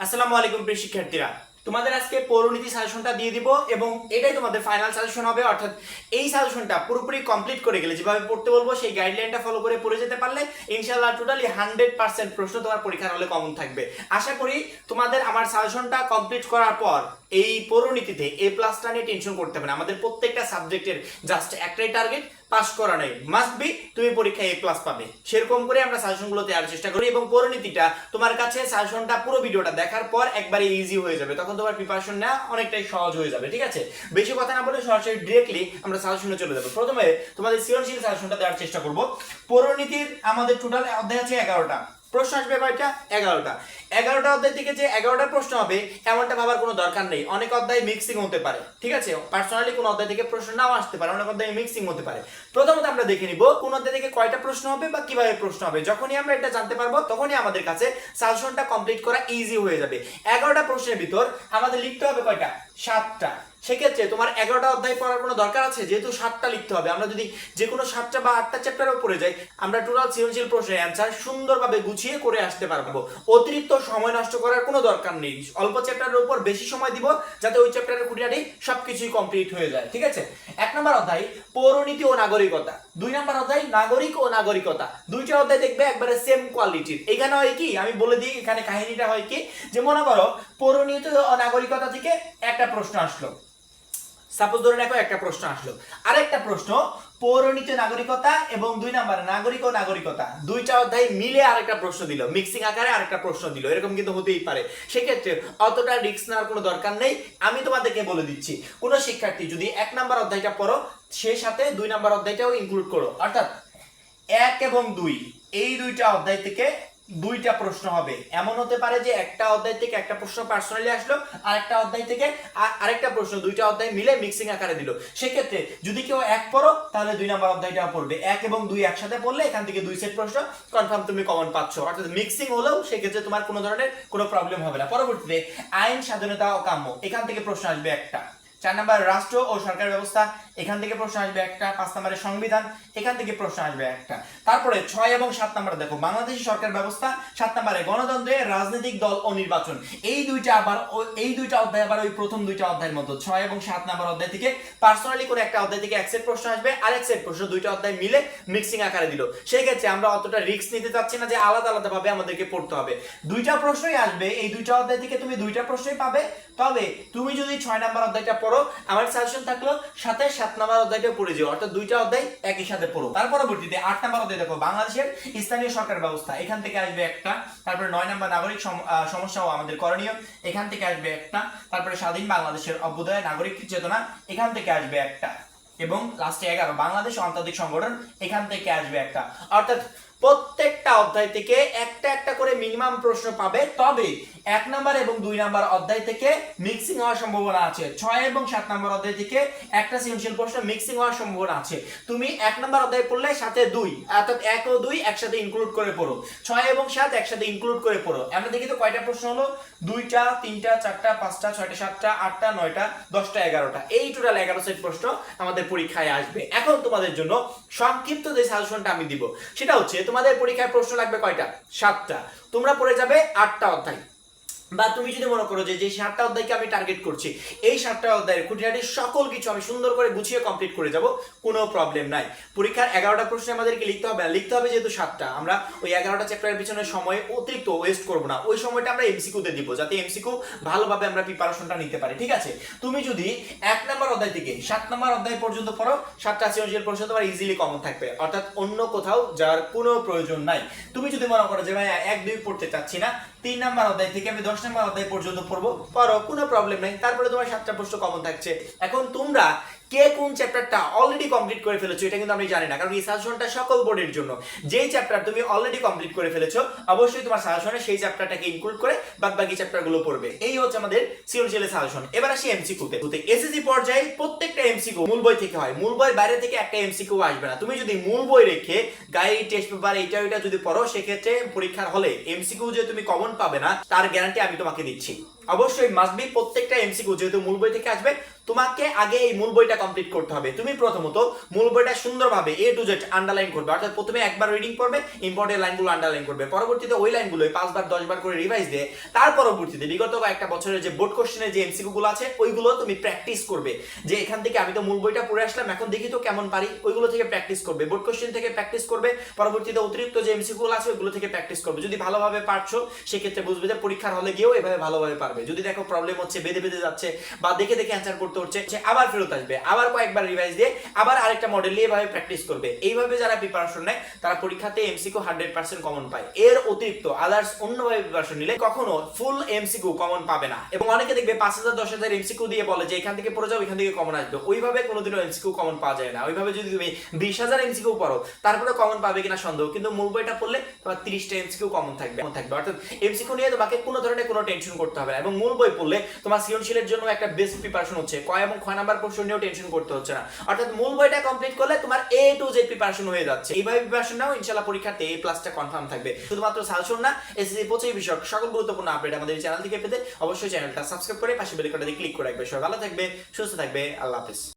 আসসালামু আলাইকুম প্রিয় শিক্ষার্থীরা। তোমাদের আজকে পৌরনীতি সাজেশনটা দিয়ে দিব এবং এটাই তোমাদের ফাইনাল সাজেশন হবে, অর্থাৎ এই সাজেশনটা পুরোপুরি কমপ্লিট করে গেলে যেভাবে পড়তে বলব, সেই গাইডলাইনটা ফলো করে পড়ে যেতে পারলে ইনশাল্লাহ টোটালি হান্ড্রেড পার্সেন্ট প্রশ্ন তোমার পরীক্ষার হলে কমন থাকবে। আশা করি তোমাদের আমার সাজেশনটা কমপ্লিট করার পর এই পৌরনীতিতে এ প্লাসটা নিয়ে টেনশন করতে হবে না। আমাদের প্রত্যেকটা সাবজেক্টের জাস্ট একটাই টার্গেট পাস করা নাই। মাস্ট বি তুমি পরীক্ষায় এ প্লাস পাবে। সেরকম করে আমরা সাজেশনগুলো দেওয়ার চেষ্টা করি এবং পরিণতিটা, তোমার কাছে সাজেশনটা পুরো ভিডিওটা দেখার পর একবারে ইজি হয়ে যাবে। তখন তোমার প্রিপারেশন নেওয়া অনেকটাই সহজ হয়ে যাবে, ঠিক আছে? বেশি কথা না বলে সরাসরি ডিরেক্টলি আমরা সাজেশনে চলে যাব। প্রথমে তোমাদের সৃজনশীল সাজেশনটা দেওয়ার চেষ্টা করব। পরিণতির আমাদের টোটাল অধ্যায় আছে এগারোটা। প্রশ্ন আসবে কয়টা? এগারোটা। এগারোটা অধ্যায় থেকে যে এগারোটা প্রশ্ন হবে এমনটা ভাবার কোনো দরকার নেই। অনেক অধ্যায় মিক্সিং হতে পারে। ঠিক আছে? পার্সোনালি কোন অধ্যায় থেকে প্রশ্ন নাও আসতে পারে, অনেক অধ্যায় মিক্সিং হতে পারে। প্রথমত আমরা দেখে নিব, কোন অধ্যায় থেকে কয়টা প্রশ্ন হবে বা কীভাবে প্রশ্ন হবে। যখনই আমরা এটা জানতে পারব, তখনই আমাদের কাছে সাজেশনটা কমপ্লিট করা ইজি হয়ে যাবে। এগারোটা প্রশ্নের ভিতর আমাদের লিখতে হবে কয়টা? সাতটা। সেক্ষেত্রে তোমার এগারোটা অধ্যায় পড়ার কোনো দরকার আছে? যেহেতু সাতটা লিখতে হবে, আমরা যদি যে কোনো সাতটা বা আটটা চ্যাপ্টারও পড়ে যাই, আমরা টোটাল সৃজনশীল প্রশ্নের অ্যান্সার সুন্দরভাবে গুছিয়ে করে আসতে পারব। অতিরিক্ত সময় নষ্ট করার কোনো দরকার নেই। অল্প চ্যাপ্টারের উপর বেশি সময় দিব, যাতে ওই চ্যাপ্টারের খুঁটিনাটি সবকিছুই কমপ্লিট হয়ে যায়, ঠিক আছে? এক নম্বর অধ্যায়, পৌরনীতি ও নাগরিকতা। দুই নম্বর অধ্যায়, নাগরিক ও নাগরিকতা। দুইটা অধ্যায় দেখবে একবারে সেম কোয়ালিটির এখানে হয় কি, আমি বলে দিই, এখানে কাহিনীটা হয় কি, যে মনে করো, পৌরনীতি ও নাগরিকতা থেকে একটা প্রশ্ন আসলো। সাপোজ ধরে রাখো একটা প্রশ্ন আসলো। আরেকটা প্রশ্ন, পৌরনীতি নাগরিকতা এবং দুই নাম্বার নাগরিক ও নাগরিকতা। দুইটা অধ্যায় মিলে আরেকটা প্রশ্ন দিল মিক্সিং আকারে আরেকটা প্রশ্ন দিল, এরকম কিন্তু হতেই পারে। সেক্ষেত্রে অতটা রিস্ক নেওয়ার কোনো দরকার নেই। আমি তোমাদেরকে বলে দিচ্ছি, কোন শিক্ষার্থী যদি এক নাম্বার অধ্যায়টা পড়ো, সে সাথে দুই নাম্বার অধ্যায়টাও ইনক্লুড করো। অর্থাৎ এক এবং দুই, এই দুইটা অধ্যায় থেকে দুইটা প্রশ্ন হবে। এমন হতে পারে যে একটা অধ্যায় থেকে একটা প্রশ্ন পার্সোনালি আসলো আর একটা অধ্যায় থেকে আরেকটা প্রশ্ন, দুইটা অধ্যায় মিলে মিক্সিং আকারে দিল। সেক্ষেত্রে যদি কেউ এক পড়ো, তাহলে দুই নম্বর অধ্যায়টা পড়বে। এক এবং দুই একসাথে পড়লে এখান থেকে দুই সেট প্রশ্ন কনফার্ম তুমি কমন পাচ্ছ। অর্থাৎ মিক্সিং হলেও সেক্ষেত্রে তোমার কোনো ধরনের কোনো প্রবলেম হবে না। পরবর্তীতে আইন স্বাধীনতা ও কাম্য, এখান থেকে প্রশ্ন আসবে একটা। চার নাম্বার, রাষ্ট্র ও সরকার ব্যবস্থা। এখান থেকে প্রশ্ন আসবে একটা, পাঁচ নম্বরের সংবিধান, এখান থেকে প্রশ্ন আসবে একটা। তারপরে ছয় এবং সাত নম্বরে দেখো, বাংলাদেশি সরকার ব্যবস্থা, সাত নম্বরে গণতন্ত্রে রাজনৈতিক দল ও নির্বাচন। এই দুইটা আবার এই দুইটা অধ্যায় আবার ওই প্রথম দুইটা অধ্যায়ের মতো। ছয় এবং সাত নম্বর অধ্যায় থেকে পার্সোনালি করে একটা অধ্যায় থেকে এক সেট প্রশ্ন আসবে আর এক সেট প্রশ্ন দুইটা অধ্যায় মিলে মিক্সিং আকারে দিল। সেই ক্ষেত্রে আমরা অতটা রিস্ক নিতে চাচ্ছি না যে আলাদা আলাদা ভাবে আমাদেরকে পড়তে হবে। দুইটা প্রশ্নই আসবে, এই দুইটা অধ্যায় থেকে তুমি দুইটা প্রশ্নই পাবে। তবে তুমি যদি ছয় নাম্বার অধ্যায়টা পড়ো আমার সাজেশন থাকল সাথে সাত নাম্বার অধ্যায়টা পড়ে যাও অর্থাৎ দুইটা অধ্যায় একই সাথে পড়ো। তার পরবর্তীতে আট নাম্বার অধ্যায় দেখো বাংলাদেশের স্থানীয় সরকার ব্যবস্থা এখান থেকে আসবে একটা তারপরে নয় নাম্বার নাগরিক সম- আহ, সমস্যা ও আমাদের করণীয় এখান থেকে আসবে একটা তারপরে স্বাধীন বাংলাদেশের অভ্যুদয় নাগরিক চেতনা এখান থেকে আসবে একটা। এবং লাস্টে এগারো বাংলাদেশ আন্তর্জাতিক সংগঠন এখান থেকে আসবে একটা। অর্থাৎ প্রত্যেকটা অধ্যায় থেকে একটা একটা করে মিনিমাম প্রশ্ন পাবে। তবে এক নাম্বার এবং দুই নাম্বার অধ্যায় থেকে মিক্সিং হওয়ার সম্ভাবনা আছে। ছয় এবং সাত নাম্বার অধ্যায় থেকে একটা সৃজনশীল প্রশ্ন মিক্সিং হওয়ার সম্ভাবনা আছে। তুমি এক নাম্বার অধ্যায় পড়লে সাথে দুই, অর্থাৎ এক ও দুই একসাথে ইনক্লুড করে পড়ো। ছয় এবং সাত একসাথে ইনক্লুড করে পড়ো। আমরা দেখি তো কয়টা প্রশ্ন হলো? দুইটা, তিনটা, চারটা, পাঁচটা, ছয়টা, সাতটা, আটটা, নয়টা, দশটা, এগারোটা। এই টোটাল এগারো সেট প্রশ্ন আমাদের পরীক্ষায় আসবে। এখন তোমাদের জন্য সংক্ষিপ্ত যে সাজেশনটা আমি দিব, সেটা হচ্ছে তোমাদের পরীক্ষায় প্রশ্ন লাগবে কয়টা? সাতটা। তোমরা পড়ে যাবে আটটা অধ্যায়। বা তুমি যদি মনে করো যে যে সাতটা অধ্যায়কে আমি টার্গেট করছি, এই সাতটা অধ্যায়ের খুঁটিনাটি সকল কিছু আমি সুন্দর করে গুছিয়ে কমপ্লিট করে যাব, কোনো প্রবলেম নাই। পরীক্ষার এগারোটা প্রশ্ন আমাদেরকে লিখতে হবে। লিখতে হবে যেহেতু সাতটা, আমরা ওই এগারোটা চ্যাপ্টারের পিছনে সময় অতিরিক্ত ওয়েস্ট করব না। ওই সময়টা আমরা এমসিকিউতে দিব, যাতে এমসিকিউ ভালোভাবে আমরা প্রিপারেশনটা নিতে পারি, ঠিক আছে? তুমি যদি এক নম্বর অধ্যায় থেকে সাত নম্বর অধ্যায় পর্যন্ত পড়ো, সাতটা সৃজনশীল প্রশ্ন তোমার ইজিলি কমন থাকবে। অর্থাৎ অন্য কোথাও যাওয়ার কোনো প্রয়োজন নাই। তুমি যদি মনে করো যে ভাই এক দুই পড়তে চাচ্ছি না, তিন নম্বর অধ্যায় থেকে আমি দশ নাম্বার অধ্যায় পর্যন্ত পড়ব। পরও কোনো প্রবলেম নেই। তারপরে তোমার সাতটা প্রশ্ন কমন থাকছে। এখন তোমরা কে কোন চ্যাপ্টারটা অলরেডি কমপ্লিট করে ফেলেছো, এটা কিন্তু আমি জানি না, কারণ এই সাজেশনটা সকল বোর্ডের জন্য। যেই চ্যাপ্টার তুমি অলরেডি কমপ্লিট করে ফেলেছো, অবশ্যই তোমার সাজেশনে সেই চ্যাপ্টারটাকে ইনক্লুড করে বাদ বাকি চ্যাপ্টারগুলো পড়বে। এই হচ্ছে আমাদের সৃজনশীলের সাজেশন এবার আসি এমসিকিউতে এসএসসি পর্যায়ে প্রত্যেকটা এমসিকিউ মূল বই থেকে হয়। মূল বইয়ের বাইরে থেকে একটা এমসিকিউ আসবে না। তুমি যদি মূল বই রেখে গাইড টেস্ট পেপার এটা ওইটা যদি পড়ো, সেক্ষেত্রে পরীক্ষার হলে এমসিকিউ যে তুমি কমন পাবে না, তার গ্যারান্টি আমি তোমাকে দিচ্ছি। অবশ্যই মাসবি প্রত্যেকটা এমসিকিউ যেহেতু মূল বই থেকে আসবে, তোমাকে আগে এই মূল বইটা কমপ্লিট করতে হবে। তুমি প্রথমত মূল বইটা সুন্দরভাবে এ টু জেড আন্ডারলাইন করবে, অর্থাৎ প্রথমে একবার রিডিং করবে ইম্পর্টেন্ট লাইনগুলো আন্ডারলাইন করবে। পরবর্তীতে ওই লাইনগুলো পাঁচবার, দশবার করে রিভাইজ দিয়ে তার পরবর্তীতে বিগত কয়েকটা বছরের যে বোর্ড কোশ্চেনের যে এমসিকিউ গুলো আছে, ওইগুলো তুমি প্র্যাকটিস করবে। যে এখান থেকে আমি তো মূল বইটা পড়ে আসলাম, এখন দেখি তো কেমন পারি, ওইগুলো থেকে প্র্যাকটিস করবে। বোর্ড কোশ্চেন থেকে প্র্যাকটিস করবে, পরবর্তীতে অতিরিক্ত যে এমসিকিউ গুলো আছে, ওইগুলো থেকে প্র্যাকটিস করবে। যদি ভালোভাবে পারছ, সেক্ষেত্রে বুঝবে যে পরীক্ষার হলে গিয়েও এভাবে ভালোভাবে পারবে। যদি দেখো প্রবলেম হচ্ছে, বেঁধে বেঁধে যাচ্ছে বা দেখে দেখে অ্যান্সার করতে হচ্ছে, সে আবার ফেরত আসবে, আবার কয়েকবার রিভাইজ দিয়ে আবার আরেকটা মডেল নিয়ে এভাবে প্র্যাকটিস করবে। এইভাবে যারা প্রিপারেশন নেয়, তারা পরীক্ষাতে এমসিকিউ হান্ড্রেড পার্সেন্ট কমন পায়। এর অতিরিক্ত আদার্স অন্যভাবে প্রিপারেশন নিলে কখনো ফুল এমসিকিউ কমন পাবে না। এবং অনেকে দেখবে পাঁচ হাজার, দশ হাজার এমসিকিউ দিয়ে বলে যে এখান থেকে পড়ে যাও, এখান থেকে কমন আসবে। ওইভাবে কোনোদিনও এমসিকিউ কমন পাওয়া যায় না। ওইভাবে যদি তুমি বিশ হাজার এমসিকিউ পড়ো তারপরে কমন পাবে কিনা সন্দেহ। কিন্তু মূল বইটা পড়লে তোমার তিরিশটা এমসিকিউ কমন থাকবে কমন থাকবে। অর্থাৎ এমসিকিউ নিয়ে তোমাকে কোনো ধরনের কোনো টেনশন করতে হবে না। এবং মূল বই পড়লে তোমার সৃজনশীলের জন্য একটা বেস্ট প্রিপারেশন হচ্ছে। কয় এবং ছয় নাম্বার প্রশ্ন নিয়েও টেনশন করতে হচ্ছে না। অর্থাৎ মূল বইটা কমপ্লিট করলে তোমার এ টু জেড প্রিপারেশন হয়ে যাচ্ছে। এইভাবে প্রিপারেশন নাও ইনশাল্লাহ পরীক্ষাতে এ প্লাসটা কনফার্ম থাকবে। শুধুমাত্র সাজেশন না এসএসসি পঁচিশ বিষয়ক সকল গুরুত্বপূর্ণ আপডেট আমাদের চ্যানেল থেকে পেতে অবশ্যই চ্যানেলটা সাবস্ক্রাইব করে পাশে বেল আইকনটাতে ক্লিক করে রাখবে। সবাই ভালো থাকবে, সুস্থ থাকবে, আল্লাহ হাফেজ।